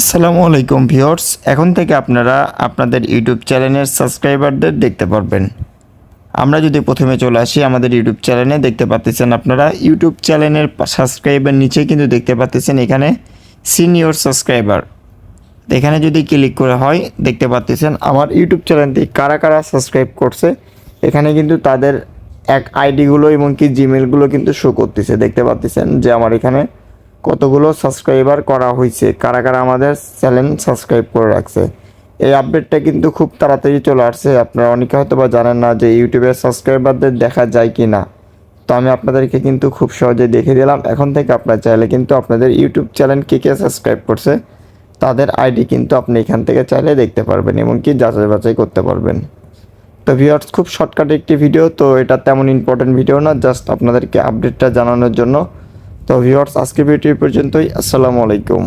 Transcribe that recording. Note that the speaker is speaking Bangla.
আসসালামু আলাইকুম ভিউয়ার্স, এখন থেকে আপনারা আপনাদের ইউটিউব চ্যানেলের সাবস্ক্রাইবারদের দেখতে পারবেন। আমরা যদি প্রথমে চলে আসি, আমাদের ইউটিউব চ্যানেলে দেখতে পাচ্ছেন আপনারা ইউটিউব চ্যানেলের সাবস্ক্রাইবার নিচে কিন্তু দেখতে পাচ্ছেন এখানে সিনিয়র সাবস্ক্রাইবার। এখানে যদি ক্লিক করে হয়, দেখতে পাচ্ছেন আমার ইউটিউব চ্যানেলটি কারা কারা সাবস্ক্রাইব করছে, এখানে কিন্তু তাদের এক আইডিগুলো এবং কি জিমেলগুলো কিন্তু শো করতেছে। দেখতে পাচ্ছেন যে আমার এখানে কতগুলো সাবস্ক্রাইবার করা হয়েছে কারা কারা আমাদের চ্যানেল সাবস্ক্রাইব করে রাখছে? এই আপডেটটা কিন্তু খুব তাড়াতাড়ি চলে আসছে। আপনারা অনেকে হয়তো বা জানেন না যে ইউটিউবের সাবস্ক্রাইবারদের দেখা যায় কি না তো আমি আপনাদেরকে কিন্তু খুব সহজে দেখে দিলাম। এখন থেকে আপনার চাইলে কিন্তু আপনাদের ইউটিউব চ্যানেল কে কে সাবস্ক্রাইব করছে, তাদের আইডি কিন্তু আপনি এখান থেকে চাইলে দেখতে পারবেন এমনকি যাচাই বাছাই করতে পারবেন। তো ভিউয়ার্স খুব শর্টকাট একটি ভিডিও তো এটা তেমন ইম্পর্টেন্ট ভিডিও না জাস্ট আপনাদেরকে আপডেটটা জানানোর জন্য তো ভিউয়ার্স আজকে ভিডিও পর্যন্তই। আসসালামু আলাইকুম।